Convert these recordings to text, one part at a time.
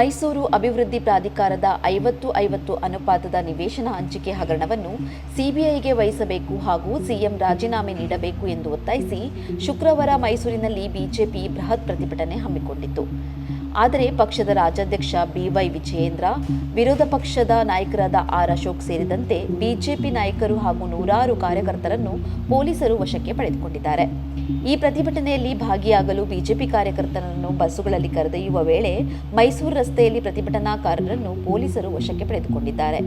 ಮೈಸೂರು ಅಭಿವೃದ್ಧಿ ಪ್ರಾಧಿಕಾರದ ಐವತ್ತು ಐವತ್ತು ಅನುಪಾತದ ನಿವೇಶನ ಹಂಚಿಕೆ ಹಗರಣವನ್ನು ಸಿಬಿಐಗೆ ವಹಿಸಬೇಕು ಹಾಗೂ ಸಿಎಂ ರಾಜೀನಾಮೆ ನೀಡಬೇಕು ಎಂದು ಒತ್ತಾಯಿಸಿ ಶುಕ್ರವಾರ ಮೈಸೂರಿನಲ್ಲಿ ಬಿಜೆಪಿ ಬೃಹತ್ ಪ್ರತಿಭಟನೆ ಹಮ್ಮಿಕೊಂಡಿತ್ತು. ಆದರೆ ಪಕ್ಷದ ರಾಜ್ಯಾಧ್ಯಕ್ಷ ಬಿವೈ ವಿಜಯೇಂದ್ರ, ವಿರೋಧ ಪಕ್ಷದ ನಾಯಕರಾದ ಆರ್ ಅಶೋಕ್ ಸೇರಿದಂತೆ ಬಿಜೆಪಿ ನಾಯಕರು ಹಾಗೂ ನೂರಾರು ಕಾರ್ಯಕರ್ತರನ್ನು ಪೊಲೀಸರು ವಶಕ್ಕೆ ಪಡೆದುಕೊಂಡಿದ್ದಾರೆ. ಈ ಪ್ರತಿಭಟನೆಯಲ್ಲಿ ಭಾಗಿಯಾಗಲು ಬಿಜೆಪಿ ಕಾರ್ಯಕರ್ತರನ್ನು ಬಸ್ಸುಗಳಲ್ಲಿ ಕರೆದೊಯ್ಯುವ ವೇಳೆ ಮೈಸೂರು ರಸ್ತೆಯಲ್ಲಿ ಪ್ರತಿಭಟನಾಕಾರರನ್ನು ಪೊಲೀಸರು ವಶಕ್ಕೆ ಪಡೆದುಕೊಂಡಿದ್ದಾರೆ.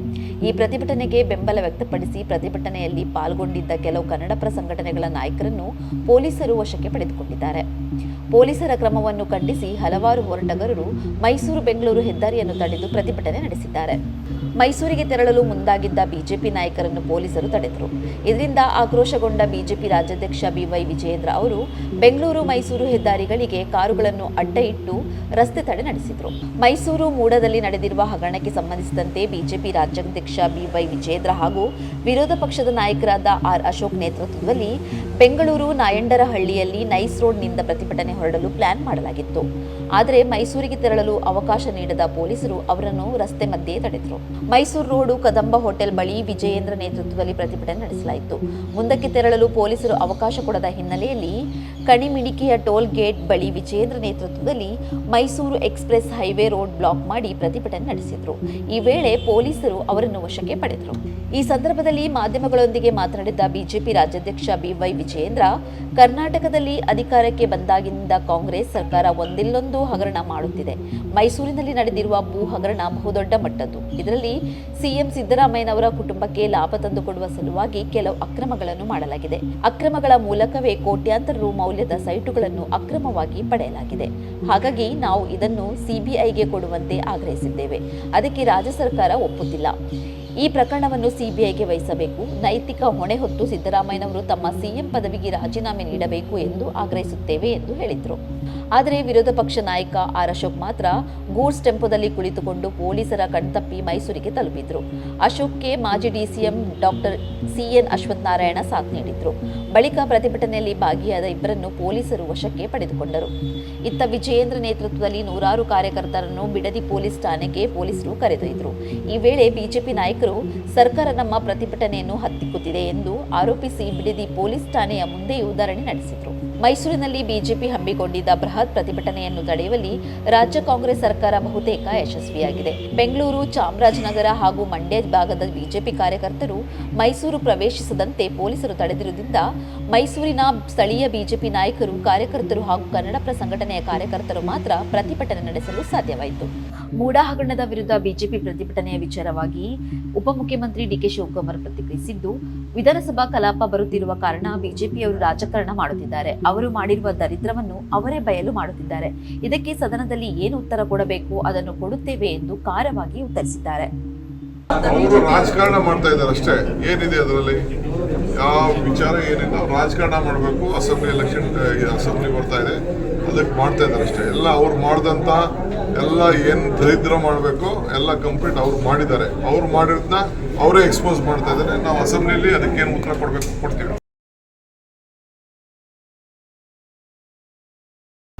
ಈ ಪ್ರತಿಭಟನೆಗೆ ಬೆಂಬಲ ವ್ಯಕ್ತಪಡಿಸಿ ಪ್ರತಿಭಟನೆಯಲ್ಲಿ ಪಾಲ್ಗೊಂಡಿದ್ದ ಕೆಲವು ಕನ್ನಡಪರ ಸಂಘಟನೆಗಳ ನಾಯಕರನ್ನು ಪೊಲೀಸರು ವಶಕ್ಕೆ ಪಡೆದುಕೊಂಡಿದ್ದಾರೆ. ಪೊಲೀಸರ ಕ್ರಮವನ್ನು ಖಂಡಿಸಿ ಹಲವಾರು ಹೋರಾಟಗಾರರು ಮೈಸೂರು ಬೆಂಗಳೂರು ಹೆದ್ದಾರಿಯನ್ನು ತಡೆದು ಪ್ರತಿಭಟನೆ ನಡೆಸಿದ್ದಾರೆ. ಮೈಸೂರಿಗೆ ತೆರಳಲು ಮುಂದಾಗಿದ್ದ ಬಿಜೆಪಿ ನಾಯಕರನ್ನು ಪೊಲೀಸರು ತಡೆದರು. ಇದರಿಂದ ಆಕ್ರೋಶಗೊಂಡ ಬಿಜೆಪಿ ರಾಜ್ಯಾಧ್ಯಕ್ಷ ಬಿವೈ ವಿಜಯೇಂದ್ರ ಅವರು ಬೆಂಗಳೂರು ಮೈಸೂರು ಹೆದ್ದಾರಿಗಳಿಗೆ ಕಾರುಗಳನ್ನು ಅಡ್ಡ ಇಟ್ಟು ರಸ್ತೆ ತಡೆ ನಡೆಸಿದರು. ಮೈಸೂರು ಮೂಡದಲ್ಲಿ ನಡೆದಿರುವ ಹಗರಣಕ್ಕೆ ಸಂಬಂಧಿಸಿದಂತೆ ಬಿಜೆಪಿ ರಾಜ್ಯಾಧ್ಯಕ್ಷ ಬಿವೈ ವಿಜಯೇಂದ್ರ ಹಾಗೂ ವಿರೋಧ ಪಕ್ಷದ ನಾಯಕರಾದ ಆರ್ ಅಶೋಕ್ ನೇತೃತ್ವದಲ್ಲಿ ಬೆಂಗಳೂರು ನಾಯಂಡರಹಳ್ಳಿಯಲ್ಲಿ ನೈಸ್ ರೋಡ್ನಿಂದ ಪ್ರತಿಭಟನೆ ಹೊರಡಲು ಪ್ಲಾನ್ ಮಾಡಲಾಗಿತ್ತು. ಆದರೆ ಮೈಸೂರಿಗೆ ತೆರಳಲು ಅವಕಾಶ ನೀಡದ ಪೊಲೀಸರು ಅವರನ್ನು ರಸ್ತೆ ಮಧ್ಯೆ ತಡೆದರು. ಮೈಸೂರು ರೋಡು ಕದಂಬ ಹೋಟೆಲ್ ಬಳಿ ವಿಜಯೇಂದ್ರ ನೇತೃತ್ವದಲ್ಲಿ ಪ್ರತಿಭಟನೆ ನಡೆಸಲಾಯಿತು. ಮುಂದಕ್ಕೆ ತೆರಳಲು ಪೊಲೀಸರು ಅವಕಾಶ ಕೊಡದ ಹಿನ್ನೆಲೆಯಲ್ಲಿ ಕಣಿಮಿಡಿಕೆಯ ಟೋಲ್ ಗೇಟ್ ಬಳಿ ವಿಜಯೇಂದ್ರ ನೇತೃತ್ವದಲ್ಲಿ Mysuru express highway road block ಮಾಡಿ ಪ್ರತಿಭಟನೆ ನಡೆಸಿದರು. ಈ ವೇಳೆ ಪೊಲೀಸರು ಅವರನ್ನು ವಶಕ್ಕೆ ಪಡೆದರು. ಈ ಸಂದರ್ಭದಲ್ಲಿ ಮಾಧ್ಯಮಗಳೊಂದಿಗೆ ಮಾತನಾಡಿದ ಬಿಜೆಪಿ ರಾಜ್ಯಾಧ್ಯಕ್ಷ ಬಿವೈ ವಿಜಯೇಂದ್ರ, ಕರ್ನಾಟಕದಲ್ಲಿ ಅಧಿಕಾರಕ್ಕೆ ಬಂದಾಗಿನಿಂದ ಕಾಂಗ್ರೆಸ್ ಸರ್ಕಾರ ಒಂದಿಲ್ಲೊಂದು ಹಗರಣ ಮಾಡುತ್ತಿದೆ. ಮೈಸೂರಿನಲ್ಲಿ ನಡೆದಿರುವ ಭೂ ಹಗರಣ ಬಹುದೊಡ್ಡ ಮಟ್ಟದ್ದು. ಇದರಲ್ಲಿ ಸಿಎಂ ಸಿದ್ದರಾಮಯ್ಯನವರ ಕುಟುಂಬಕ್ಕೆ ಲಾಭ ತಂದುಕೊಡುವ ಸಲುವಾಗಿ ಕೆಲವು ಅಕ್ರಮಗಳನ್ನು ಮಾಡಲಾಗಿದೆ. ಅಕ್ರಮಗಳ ಮೂಲಕವೇ ಕೋಟ್ಯಾಂತರ ರು ಮೌಲ್ಯದ ಸೈಟುಗಳನ್ನು ಅಕ್ರಮವಾಗಿ ಪಡೆಯಲಾಗಿದೆ. ಹಾಗಾಗಿ ನಾವು ಇದನ್ನು ಸಿಬಿಐಗೆ ಕೊಡುವಂತೆ ಆಗ್ರಹಿಸಿದ್ದೇವೆ. ಅದಕ್ಕೆ ರಾಜ್ಯ ಸರ್ಕಾರ ಒಪ್ಪುತ್ತಿಲ್ಲ. ಈ ಪ್ರಕರಣವನ್ನು ಸಿಬಿಐಗೆ ವಹಿಸಬೇಕು. ನೈತಿಕ ಹೊಣೆ ಹೊತ್ತು ಸಿದ್ದರಾಮಯ್ಯನವರು ತಮ್ಮ ಸಿಎಂ ಪದವಿಗೆ ರಾಜೀನಾಮೆ ನೀಡಬೇಕು ಎಂದು ಆಗ್ರಹಿಸುತ್ತೇವೆ ಎಂದು ಹೇಳಿದರು. ಆದರೆ ವಿರೋಧ ಪಕ್ಷ ನಾಯಕ ಆರ್ ಅಶೋಕ್ ಮಾತ್ರ ಗೂಡ್ಸ್ ಟೆಂಪೋದಲ್ಲಿ ಕುಳಿತುಕೊಂಡು ಪೊಲೀಸರ ಕಣ್ತಪ್ಪಿ ಮೈಸೂರಿಗೆ ತಲುಪಿದ್ರು. ಅಶೋಕ್ಗೆ ಮಾಜಿ DCM doctor CN Ashwath Narayana ಸಾಥ್ ನೀಡಿದ್ರು. ಬಳಿಕ ಪ್ರತಿಭಟನೆಯಲ್ಲಿ ಭಾಗಿಯಾದ ಇಬ್ಬರನ್ನು ಪೊಲೀಸರು ವಶಕ್ಕೆ ಪಡೆದುಕೊಂಡರು. ಇತ್ತ ವಿಜಯೇಂದ್ರ ನೇತೃತ್ವದಲ್ಲಿ ನೂರಾರು ಕಾರ್ಯಕರ್ತರನ್ನು ಬಿಡದಿ ಪೊಲೀಸ್ ಠಾಣೆಗೆ ಪೊಲೀಸರು ಕರೆದೊಯ್ದರು. ಈ ವೇಳೆ ಬಿಜೆಪಿ ನಾಯಕರು ಸರ್ಕಾರ ನಮ್ಮ ಪ್ರತಿಭಟನೆಯನ್ನು ಹತ್ತಿಕ್ಕುತ್ತಿದೆ ಎಂದು ಆರೋಪಿಸಿ ಬಿಡದಿ ಪೊಲೀಸ್ ಠಾಣೆಯ ಮುಂದೆಯೂ ಧರಣಿ ನಡೆಸಿದರು. ಮೈಸೂರಿನಲ್ಲಿ ಬಿಜೆಪಿ ಹಮ್ಮಿಕೊಂಡಿದ್ದ ಬೃಹತ್ ಪ್ರತಿಭಟನೆಯನ್ನು ತಡೆಯುವಲ್ಲಿ ರಾಜ್ಯ ಕಾಂಗ್ರೆಸ್ ಸರ್ಕಾರ ಬಹುತೇಕ ಯಶಸ್ವಿಯಾಗಿದೆ. ಬೆಂಗಳೂರು, ಚಾಮರಾಜನಗರ ಹಾಗೂ ಮಂಡ್ಯ ಭಾಗದ ಬಿಜೆಪಿ ಕಾರ್ಯಕರ್ತರು ಮೈಸೂರು ಪ್ರವೇಶಿಸದಂತೆ ಪೊಲೀಸರು ತಡೆದಿರುವುದರಿಂದ ಮೈಸೂರಿನ ಸ್ಥಳೀಯ ಬಿಜೆಪಿ ನಾಯಕರು, ಕಾರ್ಯಕರ್ತರು ಹಾಗೂ ಕನ್ನಡ ಸಂಘಟನೆಯ ಕಾರ್ಯಕರ್ತರು ಮಾತ್ರ ಪ್ರತಿಭಟನೆ ನಡೆಸಲು ಸಾಧ್ಯವಾಯಿತು. ಮೂಡಾ ಹಗರಣದ ವಿರುದ್ಧ ಬಿಜೆಪಿ ಪ್ರತಿಭಟನೆಯ ವಿಚಾರವಾಗಿ ಉಪಮುಖ್ಯಮಂತ್ರಿ ಡಿಕೆ ಶಿವಕುಮಾರ್ ಪ್ರತಿಕ್ರಿಯಿಸಿದ್ದು, ವಿಧಾನಸಭಾ ಕಲಾಪ ಬರುತ್ತಿರುವ ಕಾರಣ ಬಿಜೆಪಿಯವರು ರಾಜಕಾರಣ ಮಾಡುತ್ತಿದ್ದಾರೆ. ಅವರು ಮಾಡಿರುವ ದರಿದ್ರವನ್ನು ಅವರೇ ಬಯಲು ಮಾಡುತ್ತಿದ್ದಾರೆ. ಇದಕ್ಕೆ ಸದನದಲ್ಲಿ ಏನು ಉತ್ತರ ಕೊಡಬೇಕು? ಅದನ್ನು ಕೊಡುತ್ತೇವೆ ಎಂದು ಖಾರವಾಗಿ ಉತ್ತರಿಸಿದ್ದಾರೆ. ಅವರು ರಾಜಕಾರಣ ಮಾಡ್ತಾ ಇದ್ದಾರೆ ಅಷ್ಟೇ. ಏನಿದೆ ಅದರಲ್ಲಿ? ಯಾವ ವಿಚಾರ ಏನಿಲ್ಲ. ರಾಜಕಾರಣ ಮಾಡಬೇಕು. ಅಸೆಂಬ್ಲಿ ಎಲೆಕ್ಷನ್ ಅಸೆಂಬ್ಲಿ ಬರ್ತಾ ಇದೆ. ಅದಕ್ಕೆ ಮಾಡ್ತಾ ಇದ್ದಾರೆ ಅಷ್ಟೇ. ಎಲ್ಲ ಅವ್ರು ಮಾಡಿದಂಥ ಎಲ್ಲ ಏನು ದರಿದ್ರ ಮಾಡಬೇಕು, ಎಲ್ಲ ಕಂಪ್ಲೀಟ್ ಅವ್ರು ಮಾಡಿದ್ದಾರೆ. ಅವ್ರು ಮಾಡಿರೋದನ್ನ ಅವರೇ ಎಕ್ಸ್ಪೋಸ್ ಮಾಡ್ತಾ ಇದ್ದಾರೆ. ನಾವು ಅಸೆಂಬ್ಲಿಯಲ್ಲಿ ಅದಕ್ಕೇನು ಉತ್ತರ ಕೊಡಬೇಕು, ಕೊಡ್ತೀವಿ.